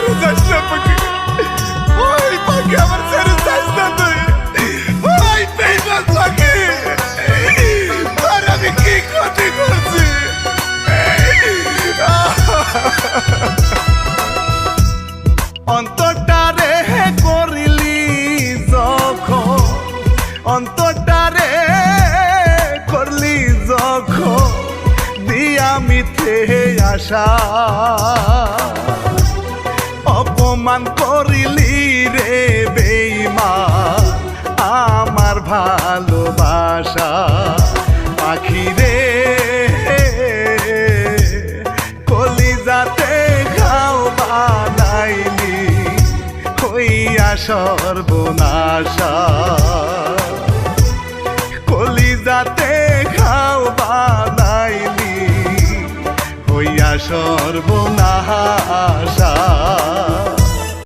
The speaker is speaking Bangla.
ছেড়ে যাস না পাখি ওই পাখি আমার ছেড়ে যাস না তুই ওই বেইমান পাখি আর আমি কি ক্ষতি করছি অন্তরটারে করিলি যখন, অন্তরটারে করলি যখন, দিয়া মিথে আশা। অপমান করিলি রে বেইমা। আমার ভালোবাসা পাখি রে। কলিজাতে ঘাও বানাইলি, হইয়া সর্বনাশা। কলিজাতে ঘাও বানাইলি, হইয়া সর্বনাশা।